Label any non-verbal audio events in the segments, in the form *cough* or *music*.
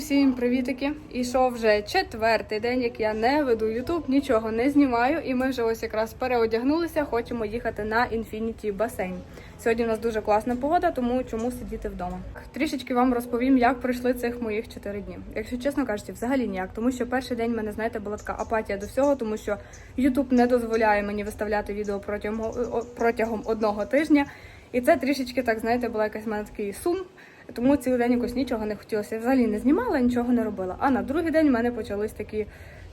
Всім привітики! Ішов вже четвертий день, як я не веду Ютуб, нічого не знімаю, і ми вже ось якраз переодягнулися. Хочемо їхати на інфініті басейн. Сьогодні у нас дуже класна погода, тому чому сидіти вдома. Трішечки вам розповім, як пройшли цих моїх чотири дні. Якщо чесно кажучи, взагалі ніяк, тому що перший день мене, знаєте, була така апатія до всього, тому що Ютуб не дозволяє мені виставляти відео протягом протягом одного тижня. І це трішечки так, знаєте, була якась в мене такий сум. Тому цілий день якось нічого не хотілося. Я взагалі не знімала, нічого не робила. А на другий день в мене почались такі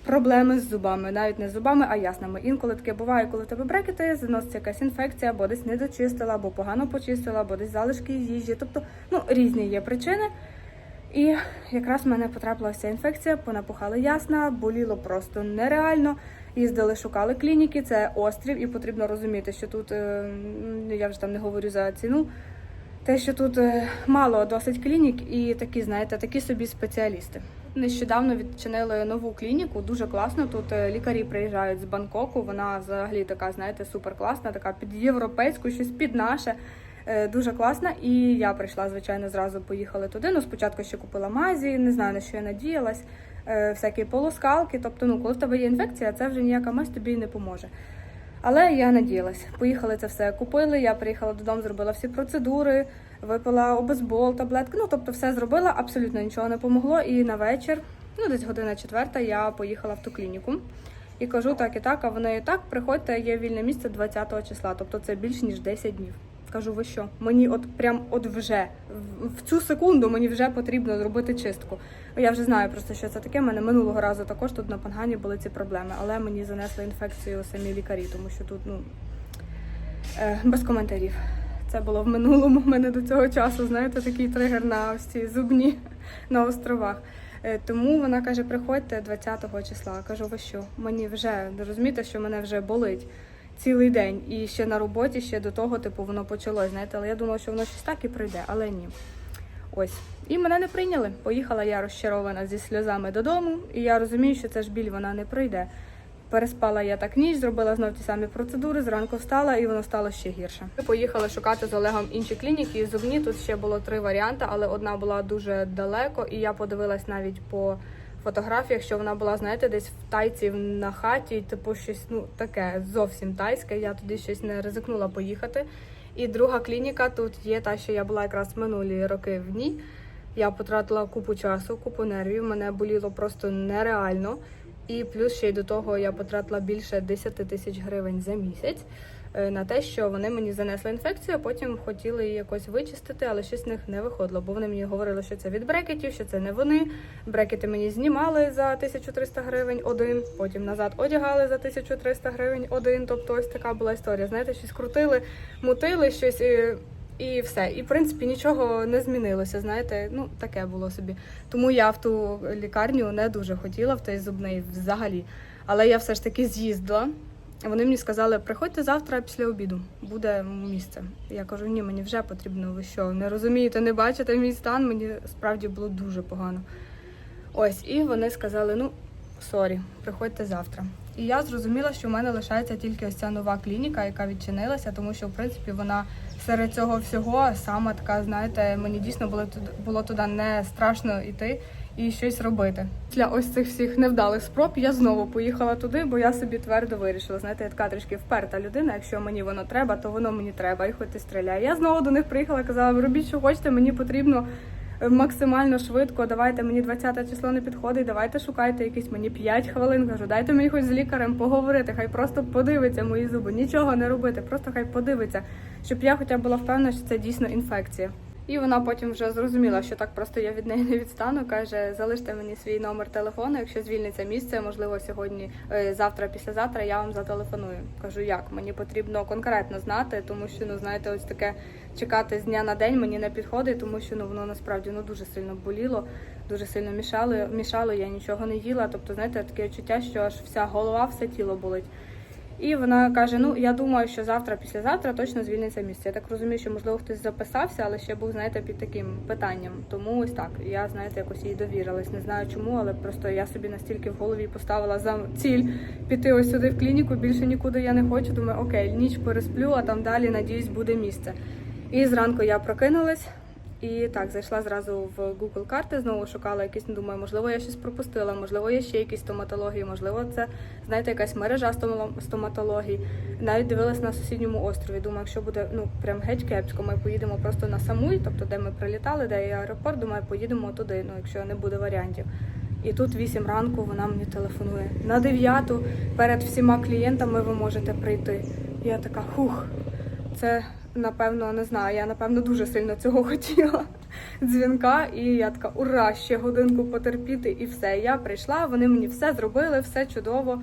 проблеми з зубами, навіть не з зубами, а яснами. Інколи таке буває, коли в тебе брекети, заноситься якась інфекція, або десь не дочистила, або погано почистила, або десь залишки їжі. Тобто, ну різні є причини. І якраз в мене потрапила вся інфекція, понапухали ясна, боліло просто нереально. Їздили, шукали клініки, це острів, і потрібно розуміти, що тут е, я вже там не говорю за ціну. Те, що тут е, мало досить клінік і такі, знаєте, такі собі спеціалісти. Нещодавно відчинили нову клініку, дуже класно. Тут е, лікарі приїжджають з Бангкоку. Вона взагалі така, знаєте, супер класна, така під європейську, щось під наше. Е, Дуже класна. І я прийшла, звичайно, зразу поїхали туди. Ну, спочатку ще купила мазі, не знаю на що я надіялась, всякі полоскалки. Тобто, ну, коли в тебе є інфекція, це вже ніяка мазь тобі не поможе. Але я надіялась. Поїхали це все купили. Я приїхала додому, зробила всі процедури, випила обезбол, таблетки. Ну тобто, все зробила, абсолютно нічого не помогло. І на вечір, ну десь година четверта, я поїхала в ту клініку. І кажу так і так, а вони так, приходьте, є вільне місце 20 числа, тобто це більш ніж 10 днів. Кажу, ви що? Мені от прям от вже в- цю секунду мені вже потрібно зробити чистку. Я вже знаю просто, що це таке. У мене минулого разу також тут на Пангані були ці проблеми, але мені занесли інфекцію самі лікарі, тому що тут ну е, без коментарів. Це було в минулому. В мене до цього часу, знаєте, такий тригер на ось ці зубні на островах. Е, Тому вона каже: приходьте 20-го числа. Кажу, ви що? Мені вже розумієте, що мене вже болить цілий день. І ще на роботі, ще до того, типу, воно почалось. Знаєте, але я думала, що воно щось так і прийде, але ні. Ось. І мене не прийняли. Поїхала я розчарована зі сльозами додому, і я розумію, що це ж біль вона не пройде. Переспала я так ніч, зробила знов ті самі процедури, зранку встала і воно стало ще гірше. Ми поїхали шукати з Олегом інші клініки. Зубні тут ще було три варіанти, але одна була дуже далеко, і я подивилась навіть по фотографіях, що вона була, знаєте, десь в тайці на хаті, типу щось ну таке зовсім тайське. Я туди щось не ризикнула поїхати. І друга клініка тут є та, що я була якраз минулі роки в ній. Я потратила купу часу, купу нервів. Мене боліло просто нереально. І плюс ще й до того я потратила більше 10 тисяч гривень за місяць на те, що вони мені занесли інфекцію, а потім хотіли її якось вичистити, але щось з них не виходило. Бо вони мені говорили, що це від брекетів, що це не вони. Брекети мені знімали за 1300 гривень один, потім назад одягали за 1300 гривень один. Тобто ось така була історія. Знаєте, щось крутили, мутили щось. І... І все, і в принципі нічого не змінилося. Знаєте, ну таке було собі. Тому я в ту лікарню не дуже хотіла в той зубний взагалі. Але я все ж таки з'їздила. Вони мені сказали, приходьте завтра після обіду, буде місце. Я кажу, ні, мені вже потрібно. Ви що, не розумієте, не бачите мій стан? Мені справді було дуже погано. Ось, і вони сказали: ну, сорі, приходьте завтра. І я зрозуміла, що в мене лишається тільки ось ця нова клініка, яка відчинилася, тому що в принципі вона серед цього всього саме така, знаєте, мені дійсно було туди, було туди не страшно йти і щось робити. Після ось цих всіх невдалих спроб я знову поїхала туди, бо я собі твердо вирішила. Знаєте, я така трішки вперта людина. Якщо мені воно треба, то воно мені треба, і хоч ти стріляй. Я знову до них приїхала, казала, робіть, що хочете, мені потрібно максимально швидко. Давайте мені 20 число не підходить, давайте шукайте якісь мені 5 хвилин. Кажу, дайте мені хоч з лікарем поговорити, хай просто подивиться мої зуби, нічого не робити, просто хай подивиться, щоб я хоча б була впевнена, що це дійсно інфекція. І вона потім вже зрозуміла, що так просто я від неї не відстану. каже: залиште мені свій номер телефону. Якщо звільниться місце, можливо, сьогодні, е, завтра, післязавтра я вам зателефоную. Кажу, як мені потрібно конкретно знати, тому що ну знаєте, ось таке чекати з дня на день мені не підходить, тому що ну воно насправді ну дуже сильно боліло, дуже сильно мішало. Мішало, я нічого не їла. Тобто, знаєте, таке відчуття, що аж вся голова, все тіло болить. І вона каже: Ну, я думаю, що завтра, післязавтра точно звільниться місце. Я так розумію, що можливо хтось записався, але ще був, знаєте, під таким питанням. Тому ось так. Я, знаєте, якось їй довірилась. Не знаю чому, але просто я собі настільки в голові поставила за ціль піти ось сюди в клініку. Більше нікуди я не хочу. Думаю, окей, ніч пересплю, а там далі, надіюсь, буде місце. І зранку я прокинулась. І так, зайшла зразу в Google карти, знову шукала якісь, ну, думаю, можливо, я щось пропустила, можливо, є ще якісь стоматології, можливо, це, знаєте, якась мережа стоматологій. Навіть дивилась на сусідньому острові. Думаю, якщо буде ну прям геть кепсько, ми поїдемо просто на Самуй, тобто де ми прилітали, де є аеропорт, думаю, поїдемо туди, ну якщо не буде варіантів. І тут 8 ранку вона мені телефонує. На 9 перед всіма клієнтами ви можете прийти. Я така, хух, це напевно не знаю. Я напевно дуже сильно цього *laughs* хотіла. Дзвінка, і я така, ура, ще годинку потерпіти, і все. Я прийшла, вони мені все зробили, все чудово.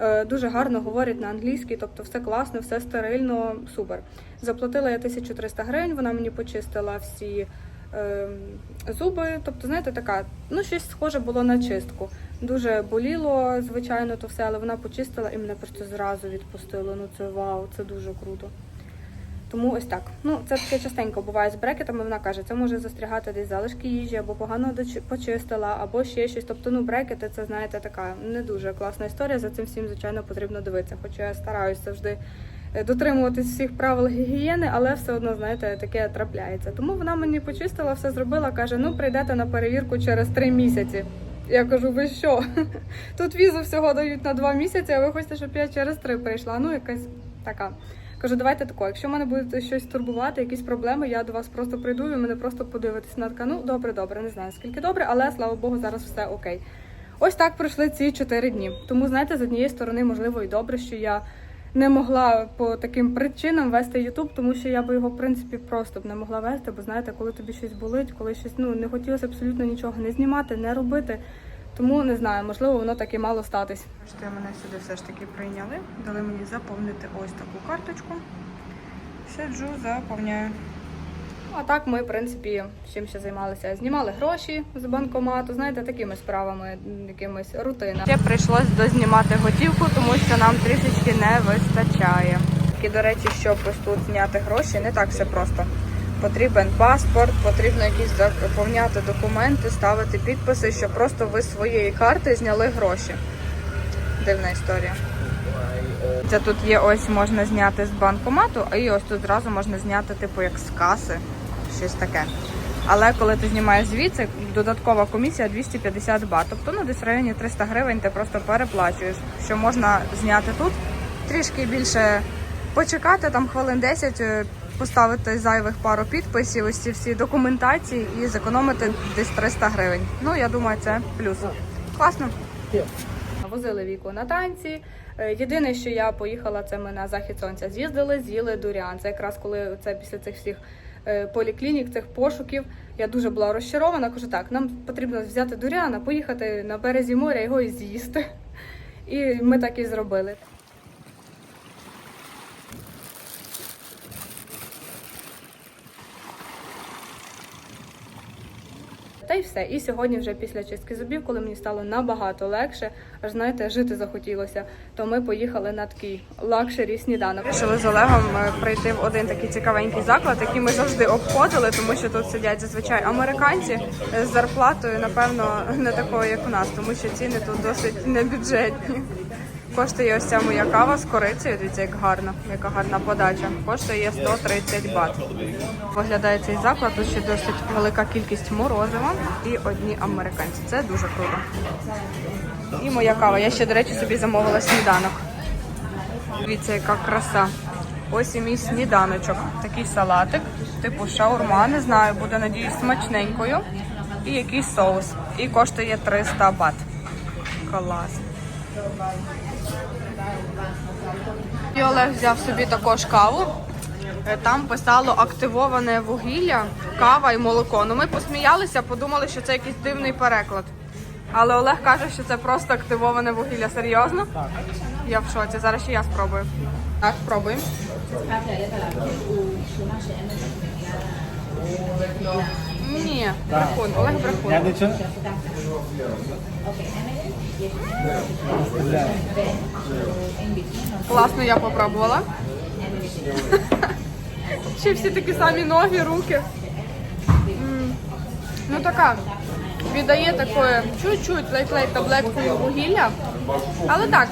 Е, Дуже гарно говорять на англійській, тобто все класно, все стерильно, супер. Заплатила я 1300 гривень, вона мені почистила всі е, зуби. Тобто, знаєте, така, ну щось схоже було на чистку. Дуже боліло, звичайно, то все, але вона почистила і мене просто зразу відпустило. Ну це вау, це дуже круто. Тому ось так. Ну, це таке частенько буває з брекетами. Вона каже, це може застрягати десь залишки їжі, або погано почистила, або ще щось. Тобто, ну, брекети це, знаєте, така не дуже класна історія. За цим всім, звичайно, потрібно дивитися. Хоча я стараюся завжди е, дотримуватись всіх правил гігієни, але все одно, знаєте, таке трапляється. Тому вона мені почистила, все зробила, каже: ну прийдете на перевірку через три місяці. Я кажу, ви що? *laughs* Тут візу всього дають на два місяці, а ви хочете, щоб я через три прийшла. Ну, якась така. Кажу, давайте тако. Якщо в мене буде щось турбувати, якісь проблеми, я до вас просто прийду і мене просто подивитись. Вона така, ну добре, добре, не знаю скільки добре, але слава Богу, зараз все окей. Ось так пройшли ці чотири дні. Тому, знаєте, з однієї сторони, можливо, і добре, що я не могла по таким причинам вести Ютуб, тому що я би його, в принципі, просто б не могла вести, бо знаєте, коли тобі щось болить, коли щось ну не хотілося абсолютно нічого не знімати, не робити. Тому не знаю, можливо, воно так і мало статись. Бачите, мене сюди все ж таки прийняли. Дали мені заповнити ось таку карточку. Сиджу, заповняю. А так ми, в принципі, чим ще займалися? Знімали гроші з банкомату, знаєте, такими справами, якимись рутина. Ще прийшлось дознімати готівку, тому що нам трішечки не вистачає. І, до речі, щоб ось тут зняти гроші, не так все просто. Потрібен паспорт, потрібно якісь заповняти документи, ставити підписи, щоб просто ви з своєї карти зняли гроші. Дивна історія. Це тут є ось можна зняти з банкомату, а і ось тут зразу можна зняти, типу, як з каси, щось таке. Але коли ти знімаєш звідси, додаткова комісія 250 бат. Тобто ну, десь в районі 300 гривень ти просто переплачуєш. Що можна зняти тут, трішки більше почекати, там хвилин 10, е, поставити зайвих пару підписів, ці всі документації і зекономити десь 300 гривень. Ну, я думаю, це плюс. Класно. Возили віку на танці. Е, Єдине, що я поїхала, це ми на захід сонця. З'їздили, з'їли дуріан. Це якраз коли це після цих всіх е, поліклінік, цих пошуків. Я дуже була розчарована. Кажу, так, нам потрібно взяти дуріана, поїхати на березі моря, його і з'їсти. І ми так і зробили. Та й все. І сьогодні, вже після чистки зубів, коли мені стало набагато легше, аж знаєте, жити захотілося, то ми поїхали на такий лакшері сніданок. Вирішили з Олегом е, прийти в один такий цікавенький заклад, який ми завжди обходили, тому що тут сидять зазвичай американці з зарплатою, напевно, не такою, як у нас, тому що ціни тут досить небюджетні. Коштує ось ця моя кава з корицею. Дивіться, як гарно, яка гарна подача. Коштує 130 бат. Виглядає цей заклад. Тут ще досить велика кількість морозива і одні американці. Це дуже круто. І моя кава. Я ще, до речі, собі замовила сніданок. Дивіться, яка краса. Ось і мій сніданочок. Такий салатик, типу шаурма, не знаю, буде надіюсь смачненькою. І якийсь соус. І коштує 300 бат. Клас. І Олег взяв собі також каву. Е, Там писало активоване вугілля, кава і молоко. Ну ми посміялися, подумали, що це якийсь дивний переклад. Але Олег каже, що це просто активоване вугілля. Серйозно? Так. Я в шоці. Зараз ще я спробую. Так, спробуємо. Ні, брехун, Олег брехун. Класно я попробувала. Ще всі такі самі ноги, руки. Ну така. Віддає такої чуть-чуть ледь-ледь таблеткою вугілля. Але так,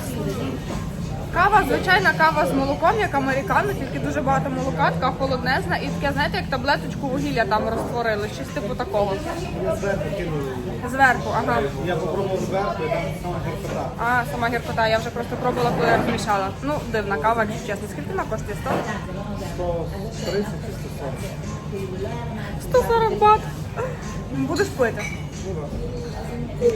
Кава, звичайна кава з молоком, як американо, тільки дуже багато молока, така холоднезна і таке, знаєте, як таблеточку вугілля там розтворили, щось типу такого. Зверху ага. Я попробував зверху, і там сама гіркота. А, сама гіркота, я вже просто пробувала, коли я розмішала. Ну, дивна кава, якщо чесно. Скільки вона коштує? 100? 130 чи 140. 140 бат. Будеш пити.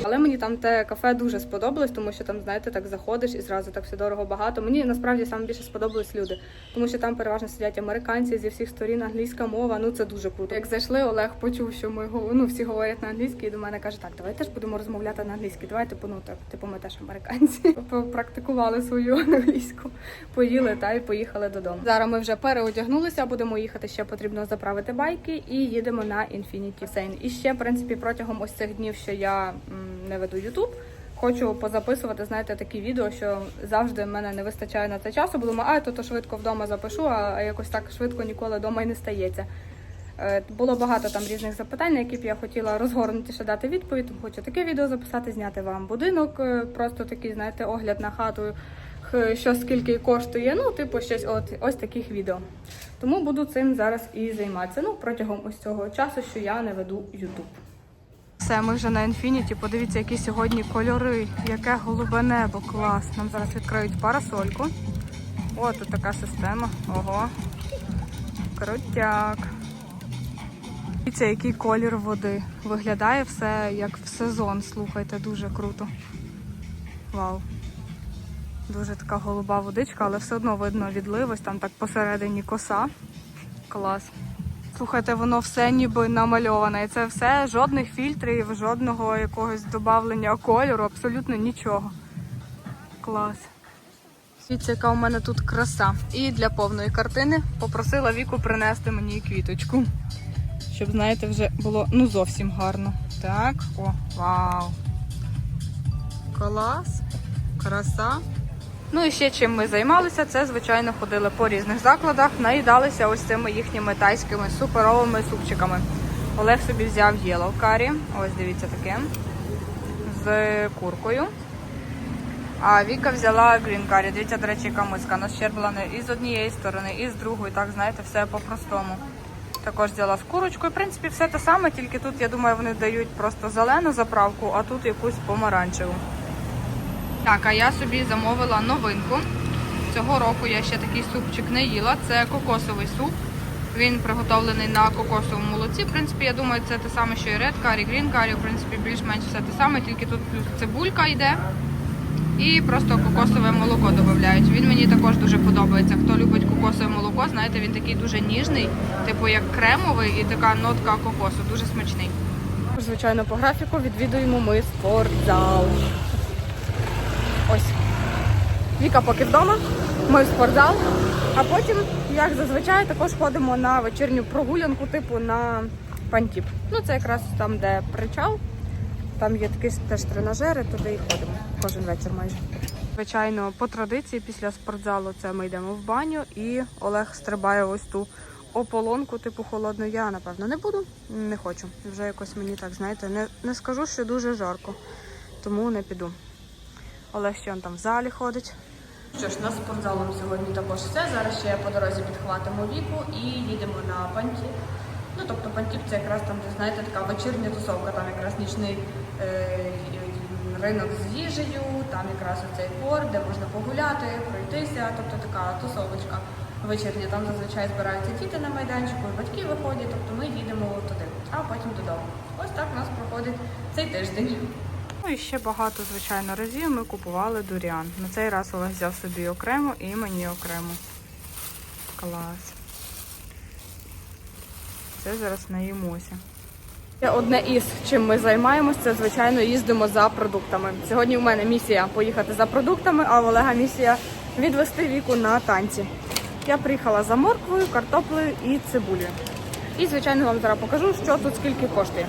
Але мені там те кафе дуже сподобалось, тому що там, знаєте, так заходиш і зразу так все дорого багато. Мені насправді саме більше сподобались люди, тому що там переважно сидять американці зі всіх сторін, англійська мова. Ну це дуже круто. Як зайшли, Олег почув, що ми ну, всі говорять на англійській, і до мене каже, так, давай теж будемо розмовляти на англійській. Давай, типу, ну так, типу, ми теж американці. *laughs* Практикували свою англійську, поїли та й поїхали додому. Зараз ми вже переодягнулися, будемо їхати. Ще потрібно заправити байки і їдемо на Infinity Басейн. І ще, в принципі, протягом ось цих днів, що я не веду YouTube, Хочу позаписувати, знаєте, такі відео, що завжди в мене не вистачає на це часу, бо думаю, а то, то швидко вдома запишу, а якось так швидко ніколи вдома і не стається. Е, Було багато там різних запитань, на які б я хотіла розгорнутіше дати відповідь. Хочу таке відео записати, зняти вам будинок, е, просто такий, знаєте, огляд на хату, що скільки коштує. Ну, типу, щось от ось таких відео. Тому буду цим зараз і займатися. Ну, протягом ось цього часу, що я не веду YouTube. Все, ми вже на Інфініті. Подивіться, які сьогодні кольори. Яке голубе небо. Клас. Нам зараз відкриють парасольку. О, тут така система. Ого. Крутяк. Дивіться, який колір води. Виглядає все як в сезон. Слухайте, дуже круто. Вау. Дуже така голуба водичка, але все одно видно відлив. Ось там так посередині коса. Клас. Слухайте, воно все ніби намальоване. І це все, жодних фільтрів, жодного якогось додавлення кольору, абсолютно нічого. Клас. Дивіться, яка у мене тут краса. І для повної картини попросила Віку принести мені квіточку. Щоб, знаєте, вже було ну зовсім гарно. Так, о, вау. Клас, краса. Ну і ще чим ми займалися, це звичайно ходили по різних закладах, наїдалися ось цими їхніми тайськими суперовими супчиками. Олег собі взяв yellow curry, ось дивіться таке, з куркою. А Віка взяла green curry. Дивіться, до речі, яка миска нащерблена і з однієї сторони, і з другої. Так, знаєте, все по-простому. Також взяла з курочкою. В принципі, все те саме, тільки тут, я думаю, вони дають просто зелену заправку, а тут якусь помаранчеву. Так, а я собі замовила новинку. Цього року я ще такий супчик не їла. Це кокосовий суп. Він приготовлений на кокосовому молоці. В принципі, я думаю, це те саме, що і red curry, green curry. В принципі, більш-менш все те саме, тільки тут плюс цибулька йде. І просто кокосове молоко додають. Він мені також дуже подобається. Хто любить кокосове молоко, знаєте, він такий дуже ніжний, типу як кремовий і така нотка кокосу. Дуже смачний. Звичайно, по графіку відвідуємо ми спортзал. Віка поки вдома, ми в спортзал, а потім, як зазвичай, також ходимо на вечірню прогулянку, типу на пантіп. Ну, це якраз там, де причал. Там є такі теж тренажери, туди і ходимо кожен вечір майже. Звичайно, по традиції після спортзалу це ми йдемо в баню і Олег стрибає ось ту ополонку, типу холодну. Я напевно не буду, не хочу. Вже якось мені так, знаєте, не, не скажу, що дуже жарко, тому не піду. Олег ще там в залі ходить. Що ж, на спортзалом сьогодні також все. Зараз ще по дорозі підхватимо віку і їдемо на пантіп. Ну, тобто пантіп це якраз там, де знаєте, така вечірня тусовка, там якраз нічний е, ринок з їжею, там якраз оцей порт, де можна погуляти, пройтися, тобто така тусовочка вечірня. Там зазвичай збираються діти на майданчику, батьки виходять, тобто ми їдемо туди, а потім додому. Ось так у нас проходить цей тиждень. Ну і ще багато, звичайно, разів ми купували дуріан. На цей раз Олег взяв собі окремо і мені окремо. Клас. Це зараз наїмося. Одне із чим ми займаємося, це звичайно їздимо за продуктами. Сьогодні у мене місія поїхати за продуктами, а в Олега місія відвести віку на танці. Я приїхала за морквою, картоплею і цибулею. І, звичайно, вам зараз покажу, що тут скільки коштує.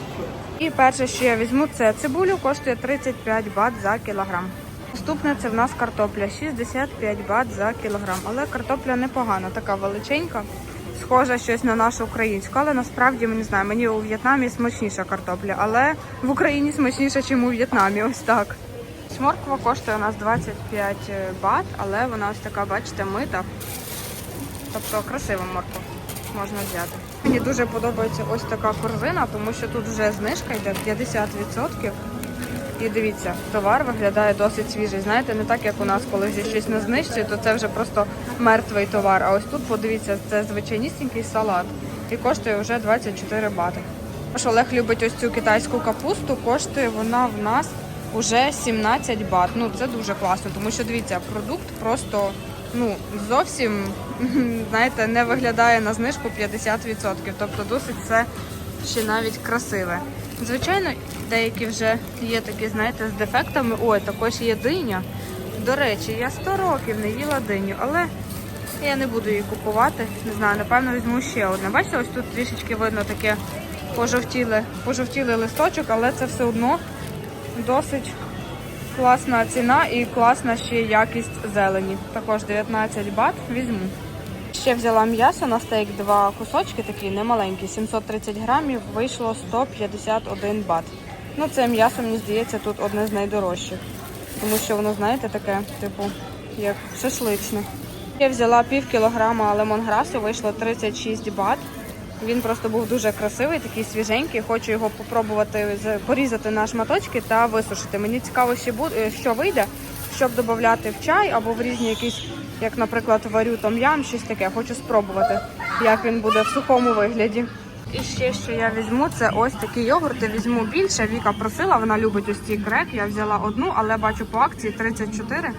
І перше, що я візьму, це цибулю, коштує 35 бат за кілограм. Наступне це в нас картопля 65 бат за кілограм. Але картопля непогана, така величенька, схожа щось на нашу українську. Але насправді не знаю, мені у В'єтнамі смачніша картопля, але в Україні смачніша, ніж у В'єтнамі. Ось так. Морква коштує у нас 25 бат, але вона ось така, бачите, мита. Тобто красива морква можна взяти. Мені дуже подобається ось така корзина, тому що тут вже знижка йде 50%. І дивіться, товар виглядає досить свіжий. Знаєте, не так як у нас, коли вже щось на знижці, то це вже просто мертвий товар. А ось тут, подивіться, це звичайнісінький салат і коштує вже 24 бати. Тож Олег любить ось цю китайську капусту, коштує вона в нас уже 17 бат. Ну це дуже класно, тому що дивіться, продукт просто ну зовсім *laughs* знаєте не виглядає на знижку 50%. Тобто досить все ще навіть красиве. Звичайно, деякі вже є такі, знаєте, з дефектами. Ой, також є диня. До речі, я 100 років не їла диню, але я не буду її купувати. Не знаю, напевно, візьму ще одне. Бачите, ось тут трішечки видно таке пожовтіле, пожовтілий листочок, але це все одно досить класна ціна і класна ще якість зелені. Також 19 бат візьму. Ще взяла м'ясо на стейк, два кусочки такі немаленькі, 730 грамів, вийшло 151 бат. Ну це м'ясо, мені здається, тут одне з найдорожчих. Тому що воно, знаєте, таке, типу, як шашличне. Я взяла пів кілограма лемонграсу, вийшло 36 бат. Він просто був дуже красивий, такий свіженький. Хочу його попробувати порізати на шматочки та висушити. Мені цікаво, буде, що вийде, щоб додати в чай або в різні якісь, як, наприклад, варю том-ям, щось таке. Хочу спробувати, як він буде в сухому вигляді. І ще, що я візьму, це ось такі йогурти. Візьму більше. Віка просила, вона любить ось ці крек. Я взяла одну, але бачу по акції 34.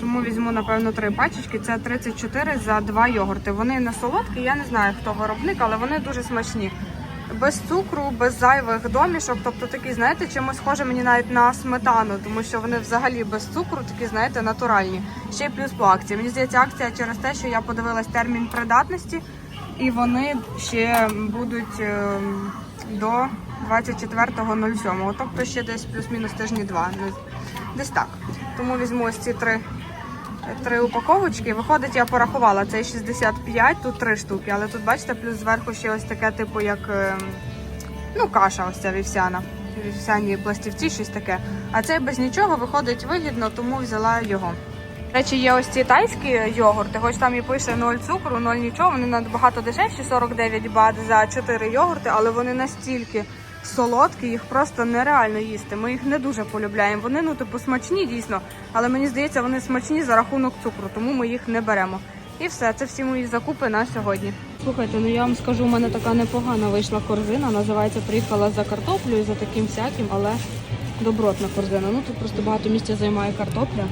Тому візьму, напевно, три пачечки. Це 34 за два йогурти. Вони не солодкі, я не знаю, хто виробник, але вони дуже смачні. Без цукру, без зайвих домішок. Тобто такі, знаєте, чимось схоже мені навіть на сметану, тому що вони взагалі без цукру, такі, знаєте, натуральні. Ще й плюс по акції. Мені здається, акція через те, що я подивилась термін придатності, і вони ще будуть ем, до 24.07. Тобто ще десь плюс-мінус тижні два. Ну, Десь так. Тому візьму ось ці три три упаковочки. Виходить, я порахувала цей 65, тут три штуки. Але тут, бачите, плюс зверху ще ось таке, типу, як ем, ну, каша, ось ця вівсяна. Вівсяні пластівці, щось таке. А цей без нічого виходить вигідно, тому взяла його. Речі, є ось ці тайські йогурти, хоч там і пише 0 цукру, 0 нічого. Вони набагато дешевші, 49 бат за 4 йогурти, але вони настільки солодкі, їх просто нереально їсти. Ми їх не дуже полюбляємо. Вони ну типу смачні дійсно, але мені здається, вони смачні за рахунок цукру, тому ми їх не беремо. І все, це всі мої закупи на сьогодні. Слухайте, ну я вам скажу, у мене така непогана вийшла корзина. Називається Приїхала за картоплею, за таким всяким, але добротна корзина. Ну тут просто багато місця займає картопля.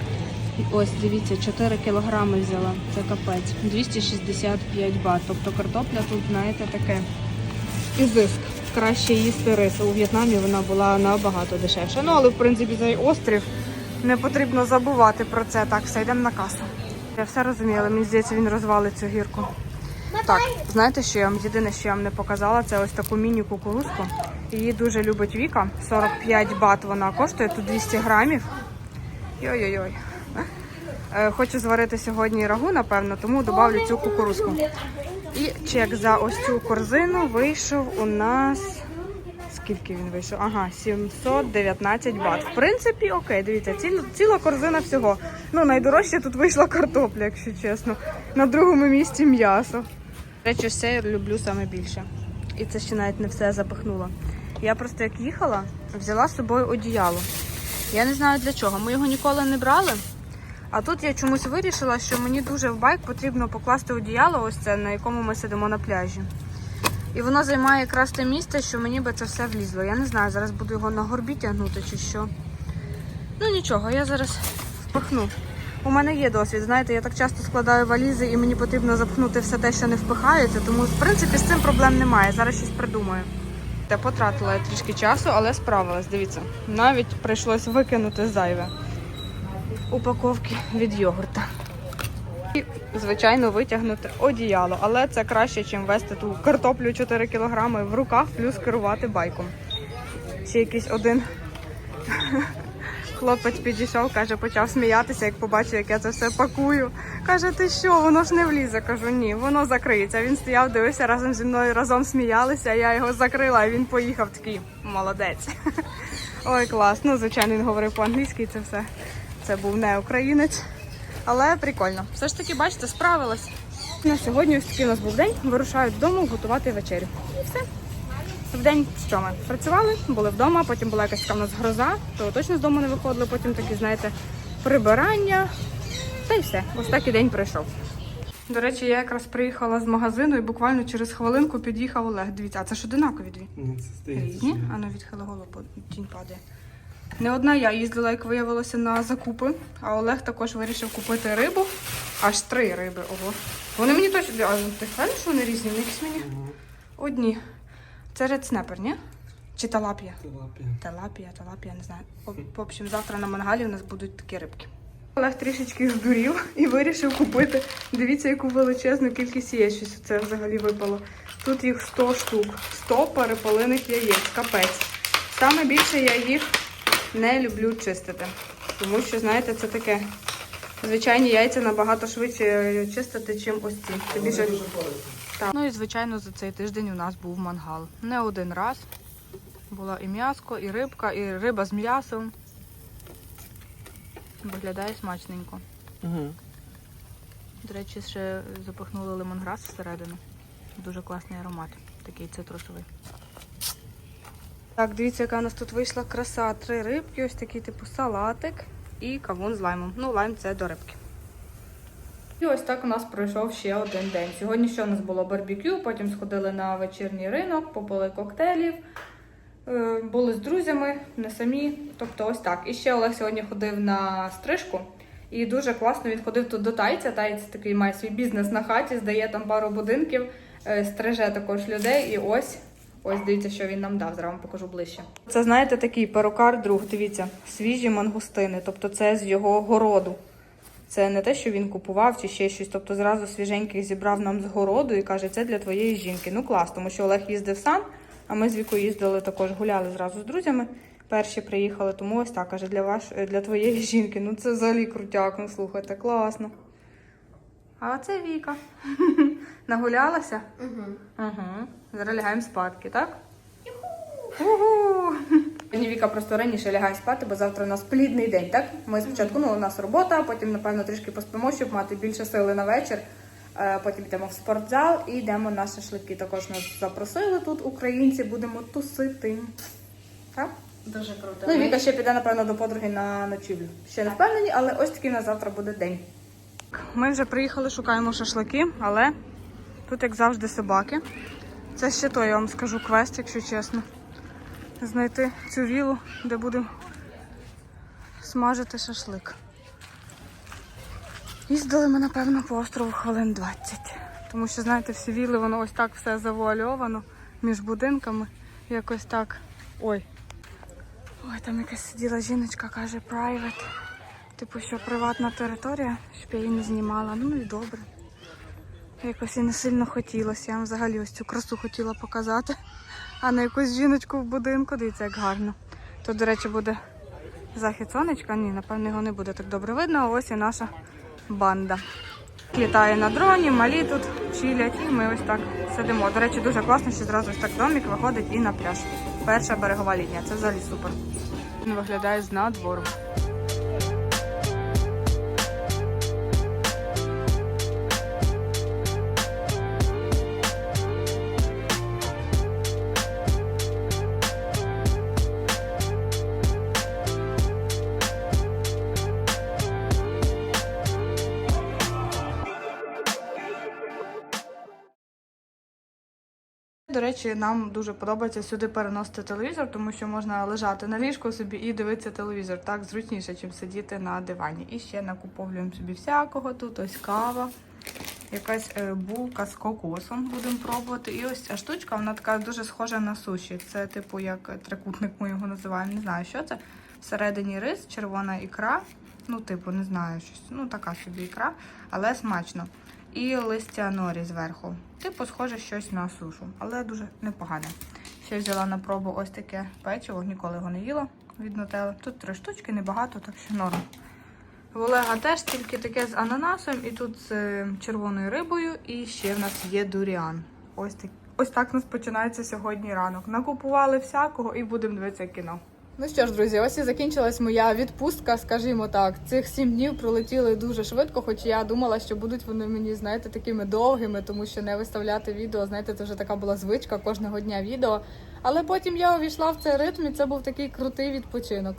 І ось дивіться, 4 кілограми взяла. Це капець. 265 бат. Тобто картопля тут, знаєте, таке ізиск. Краще їсти рис. У В'єтнамі вона була набагато дешевша. Ну, але в принципі цей острів не потрібно забувати про це. Так, все, йдемо на касу. Я все розумію, але мені здається, він розвалить цю гірку. Так, знаєте, що я вам єдине, що я вам не показала, це ось таку міні-кукурузку. Її дуже любить Віка. 45 бат вона коштує, тут 200 грамів. Йой-йой-йой. Е, Хочу зварити сьогодні рагу, напевно, тому додавлю цю кукурузку. І чек за ось цю корзину вийшов у нас. Скільки він вийшов? Ага, 719 бат. В принципі, окей, дивіться, ціла, ціла корзина всього. Ну, найдорожче тут вийшла картопля, якщо чесно. На другому місці м'ясо. До речі, все я люблю саме більше. І це ще навіть не все запихнула. Я просто як їхала, взяла з собою одіяло. Я не знаю для чого. Ми його ніколи не брали. А тут я чомусь вирішила, що мені дуже в байк потрібно покласти одіяло, ось це, на якому ми сидимо на пляжі. І воно займає якраз те місце, що мені би це все влізло. Я не знаю, зараз буду його на горбі тягнути чи що. Ну нічого, я зараз впихну. У мене є досвід, знаєте, я так часто складаю валізи і мені потрібно запхнути все те, що не впихається, тому в принципі з цим проблем немає. Зараз щось придумаю. Та потратила я трішки часу, але справилась. Дивіться, навіть прийшлось викинути зайве упаковки від йогурта. І, звичайно, витягнути одіяло, але це краще, ніж вести ту картоплю 4 кг в руках, плюс керувати байком. Ще якийсь один хлопець підійшов, каже, почав сміятися, як побачив, як я це все пакую. Каже, ти що, воно ж не влізе. Кажу, ні, воно закриється. Він стояв, дивився разом зі мною, разом сміялися, я його закрила, і він поїхав такий молодець. Ой, клас. Ну, звичайно, він говорив по-англійськи, це все. Це був не українець. Але прикольно. Все ж таки, бачите, справилась. На сьогодні ось такий у нас був день. Вирушають додому готувати вечерю. І все. В день що ми працювали, були вдома, потім була якась така в нас гроза, то точно з дому не виходили, потім такі, знаєте, прибирання. Та й все. Ось так і день пройшов. До речі, я якраз приїхала з магазину і буквально через хвилинку під'їхав Олег. Дивіться, а це ж одинакові дві. Ні, це здається. Різні? А ну відхили голову, бо тінь падає. Не одна я їздила, як виявилося, на закупи, а Олег також вирішив купити рибу. Аж три риби. Ого. Вони мені точно. А ти впевнений, що вони різні? Вони якісь мені одні. Це Snapper, ні? Чи талапія? Тилапія. Талапія, талапія, не знаю. В общем, завтра на мангалі у нас будуть такі рибки. Олег трішечки здурів *laughs* і вирішив купити. Дивіться, яку величезну кількість є, щось це взагалі випало. Тут їх 100 штук, 100 перепелиних яєць, капець. Саме більше я їх не люблю чистити. Тому що, знаєте, це таке. Звичайні яйця набагато швидше чистити, чим ось ці. Ж- так. Ну і звичайно за цей тиждень у нас був мангал. Не один раз. Була і м'яско, і рибка, і риба з м'ясом. Виглядає смачненько. Угу. До речі, ще запихнули лимонграс всередину. Дуже класний аромат, такий цитрусовий. Так, дивіться, яка у нас тут вийшла краса. Три рибки, ось такий типу салатик і кавун з лаймом. Ну, лайм це до рибки. І ось так у нас пройшов ще один день. Сьогодні ще у нас було барбекю, потім сходили на вечірній ринок, попили коктейлів, е, були з друзями, не самі. Тобто ось так. І ще Олег сьогодні ходив на стрижку. І дуже класно він ходив тут до тайця. Тайць такий має свій бізнес на хаті, здає там пару будинків, е, стриже також людей. І ось, ось дивіться, що він нам дав. Зараз вам покажу ближче. Це знаєте такий перукар друг. Дивіться, свіжі мангустини, тобто це з його городу. Це не те, що він купував чи ще щось. Тобто зразу свіженьких зібрав нам з городу і каже, це для твоєї жінки. Ну клас, тому що Олег їздив сам, а ми з вікою їздили також, гуляли зразу з друзями. Перші приїхали, тому ось так каже, для ваш, для твоєї жінки. Ну це взагалі крутяк, ну слухайте, класно. А це Віка. *laughs* Нагулялася? Угу. Угу. Зараз лягаємо спадки, так? Угу. Сьогодні Віка просто раніше лягає спати, бо завтра у нас плідний день, так? Ми спочатку, ну, у нас робота, потім, напевно, трішки поспимо, щоб мати більше сили на вечір. Е, Потім йдемо в спортзал і йдемо на шашлики. Також нас запросили тут українці, будемо тусити. Так? Дуже круто. Ну Віка ще піде, напевно, до подруги на ночівлю. Ще не впевнені, але ось такий у нас завтра буде день. Ми вже приїхали, шукаємо шашлики, але тут, як завжди, собаки. Це ще то, я вам скажу, квест, якщо чесно. Знайти цю вілу, де будемо смажити шашлик. Їздили ми, напевно, по острову хвилин 20. Тому що, знаєте, всі віли, воно ось так все завуальовано між будинками. Якось так. Ой, Ой, там якась сиділа жіночка, каже private. Типу, що приватна територія, щоб я її не знімала. Ну і добре. Якось і не сильно хотілося. Я вам взагалі ось цю красу хотіла показати. А на якусь жіночку в будинку, дивіться, як гарно. Тут, до речі, буде захід сонечка. Ні, напевно, його не буде так добре видно. А ось і наша банда. Літає на дроні, малі тут чилять, і ми ось так сидимо. До речі, дуже класно, що зразу ось так домик виходить і на пляж. Перша берегова лінія. Це взагалі супер. Він виглядає з надвору. Речі, нам дуже подобається сюди переносити телевізор, тому що можна лежати на ліжку собі і дивитися телевізор. Так зручніше, ніж сидіти на дивані. І ще накуповуємо собі всякого тут. Ось кава, якась е, булка з кокосом будемо пробувати. І ось ця штучка, вона така дуже схожа на суші. Це, типу, як трикутник ми його називаємо. Не знаю, що це. Всередині рис, червона ікра. Ну, типу, не знаю щось. Ну, така собі ікра, але смачно і листя норі зверху. Типу, схоже щось на сушу, але дуже непогане. Ще взяла на пробу ось таке печиво, ніколи його не їла від нутелли. Тут три штучки, небагато, так що норм. В Олега теж тільки таке з ананасом, і тут з е, червоною рибою, і ще в нас є дуріан. Ось так, ось так у нас починається сьогодні ранок. Накупували всякого і будемо дивитися кіно. Ну що ж, друзі, ось і закінчилась моя відпустка, скажімо так. Цих сім днів пролетіли дуже швидко, хоч я думала, що будуть вони мені, знаєте, такими довгими, тому що не виставляти відео, знаєте, це вже така була звичка кожного дня відео. Але потім я увійшла в цей ритм, і це був такий крутий відпочинок.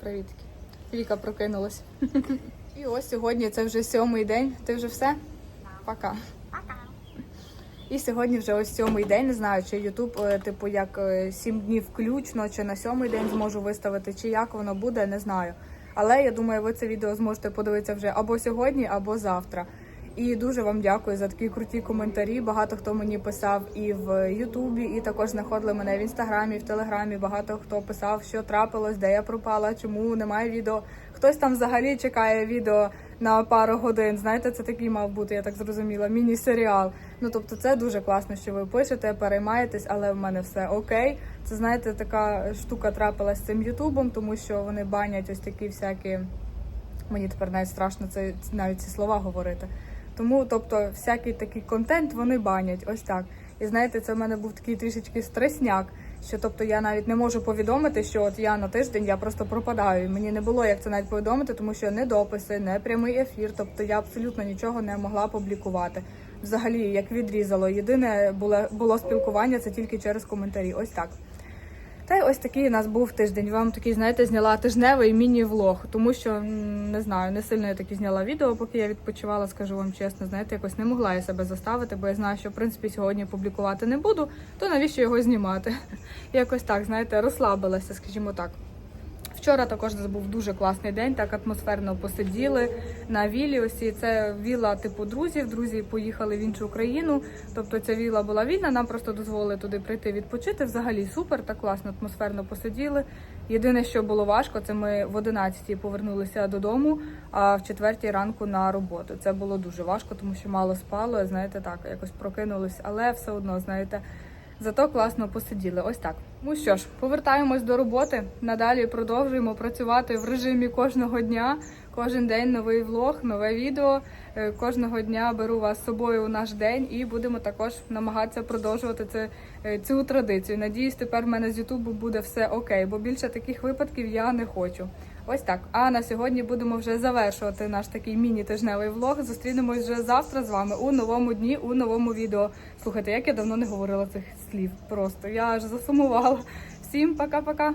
Привітки. Віка прокинулась. *laughs* І ось сьогодні це вже сьомий день. Ти вже все? Пока. І сьогодні вже ось сьомий день. Не знаю, чи Ютуб, е, типу, як е, сім днів включно, чи на сьомий день зможу виставити, чи як воно буде, не знаю. Але я думаю, ви це відео зможете подивитися вже або сьогодні, або завтра. І дуже вам дякую за такі круті коментарі. Багато хто мені писав і в Ютубі, і також знаходили мене в інстаграмі, в телеграмі. Багато хто писав, що трапилось, де я пропала, чому немає відео. Хтось там взагалі чекає відео на пару годин. Знаєте, це такий мав бути, я так зрозуміла, міні-серіал. Ну тобто, це дуже класно, що ви пишете, переймаєтесь, але в мене все окей. Це знаєте, така штука трапилась з цим Ютубом, тому що вони банять ось такі всякі. Мені тепер навіть страшно це навіть ці слова говорити. Тому, тобто, всякий такий контент вони банять, ось так. І знаєте, це в мене був такий трішечки стресняк. Що тобто я навіть не можу повідомити, що от я на тиждень я просто пропадаю. І мені не було як це навіть повідомити, тому що не дописи, не прямий ефір. Тобто я абсолютно нічого не могла публікувати. Взагалі, як відрізало. Єдине було, було спілкування це тільки через коментарі. Ось так. Та й ось такий у нас був тиждень. Вам такий, знаєте, зняла тижневий міні-влог, тому що не знаю, не сильно я таки зняла відео, поки я відпочивала, скажу вам чесно. Знаєте, якось не могла я себе заставити, бо я знаю, що в принципі сьогодні публікувати не буду, то навіщо його знімати? *laughs* Якось так, знаєте, розслабилася, скажімо так. Вчора також був дуже класний день, так атмосферно посиділи на вілі. Ось і це віла типу друзів. Друзі поїхали в іншу країну. Тобто ця віла була вільна. Нам просто дозволили туди прийти відпочити. Взагалі супер, так класно атмосферно посиділи. Єдине, що було важко, це ми в 11-й повернулися додому, а в 4-й ранку на роботу. Це було дуже важко, тому що мало спало. Знаєте, так якось прокинулись, але все одно, знаєте. Зато класно посиділи. Ось так. Ну що ж, повертаємось до роботи. Надалі продовжуємо працювати в режимі кожного дня. Кожен день новий влог, нове відео. Е, Кожного дня беру вас з собою у наш день і будемо також намагатися продовжувати це, е, цю традицію. Надіюсь, тепер в мене з Ютубу буде все окей, бо більше таких випадків я не хочу. Ось так. А на сьогодні будемо вже завершувати наш такий міні-тижневий влог. Зустрінемось вже завтра з вами у новому дні, у новому відео. Слухайте, як я давно не говорила цих слів. Просто я аж засумувала. Всім пока-пока.